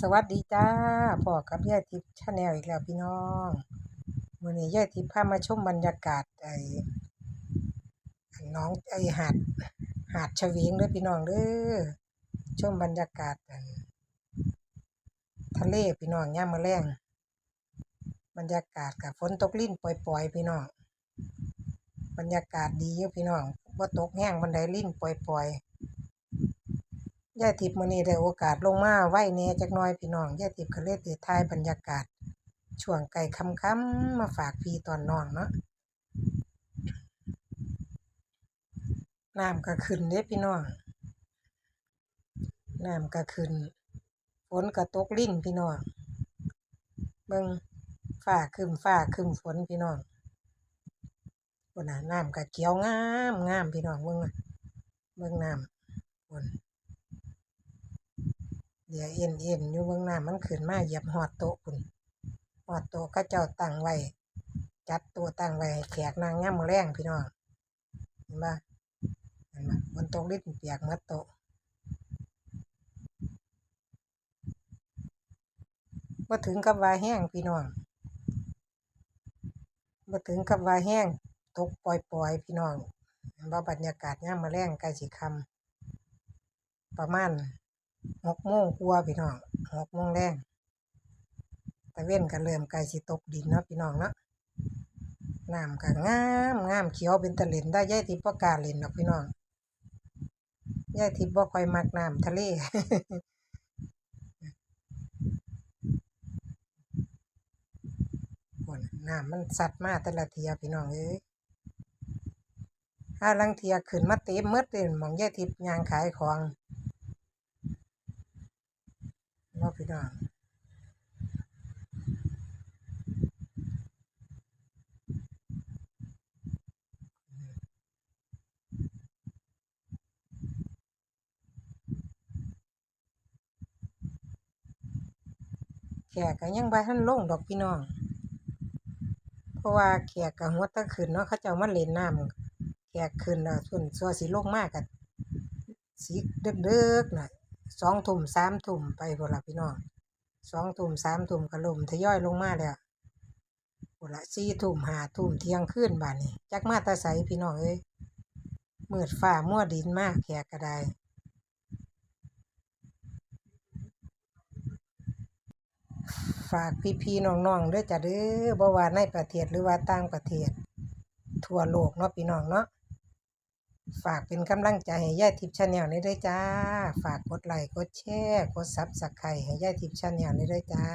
สวัสดีจ้าพ่อกับยายทิพย์ชาแนลอีกแล้วพี่น้องมื้อนี้ยายทิพย์พามาชมบรรยากาศไอ้น้องไอ้หาดหาดเฉวงเด้อพี่น้องเด้อชมบรรยากาศอันทะเลพี่น้องยามมื้อแลงบรรยากาศกับฝนตกลิ่นปล่อยๆพี่น้องบรรยากาศดีอยู่พี่น้องบ่าตกแห้งบันไดลิ่นปล่อยๆ ยายทิพย์มื้อนี้ได้โอกาสลงมาไหว้แหน่จักหน่อยพี่น้องยายทิพย์ก็เลยได้ถ่ายบรรยากาศ ช่วงใกล้ค่ำๆมาฝากพี่ตอนน้องเนาะน้ำก็ขึ้นเด้พี่น้องน้ำก็ขึ้นฝนก็ตกลิ่นพี่น้องเบิ่งฟ้าครึ้มฟ้าครึ้มฝนพี่น้องพุ่นน้ำก็เขียวงามงามพี่น้องเบิ่งเบิ่งน้ำพุ่น เดี๋ยวเอ็นเอ็นอยู่เบื้องหน้ามันขึ้นมาเหยียบหอดโต๊ะคุณหอดโต๊ะก็เจ้าตั้งไว้ จัดตัวตั้งไว้ให้แขกนางย่ำมือแรงพี่น้องเห็นปะเห็นปะบนโต๊ะลิ้นเปียกมัดโต๊ะมาถึงกับว่าแห้งพี่น้องมาถึงกับว่าแห้งตกปล่อยๆพี่น้องเห็นปะบรรยากาศย่ำมือแรงใกล้สิคำประมาณ หกโมงกว่าพี่น้องหกโมงแรงตะเว้นก็เริ่มใกลสิตกดินเนาะพี่น้องเนาะน้ำก็งามงามเขียวเป็นตะเล่นได้ยายทิพย์บ่กล้าเล่นดอกพี่น้องยายทิพย์บ่ค่อยมักน้ำทะเลโอ้นน้ำมันสัดมาแต่ละเทียพี่น้องเอ้ยถ้าลังเทียขึ้นมาเต็มหมดเลยหมองยายทิพย์ยางขายของ เนาพี่น้องแขกก็ยังบ่ทันลงดอกพี่น้อง เพราะว่าแขกก็หัวตะขึ้นเนาะเขาเจ้ามาเล่นน้ำแขกขึ้นแล้วส่วนสัวสิลงมากกันสิเดึกๆน่ะ สองทุ่มสามทุ่มไปพุ่นละพี่น้องสองทุ่มสามทุ่มก็ล่มทยอยลงมาแล้วพุ่นละสี่ทุ่มห้าทุ่มเที่ยงคืนบ้าดนี้จักมาตาใสพี่น้องเอ้ยมืดฟ้ามั่วดินมากแขกก็ไดฝากพี่ๆน้องๆเด้อจ้ะเด้อบ่ว่าในประเทศหรือว่าต่างประเทศทั่วโลกเนาะพี่น้องเนาะ ฝากเป็นกำลังใจให้ยายทิพย์ชาแนลนี้ด้วยจ้า ฝากกดไลค์กดแชร์กดซับสไครต์ให้ยายทิพย์ชาแนลนี้ด้วยจ้า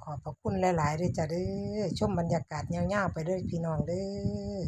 ขอบพระคุณหลายๆเด้อจ้าเด้อชมบรรยากาศยาวๆไปเด้อพี่น้องเด้อ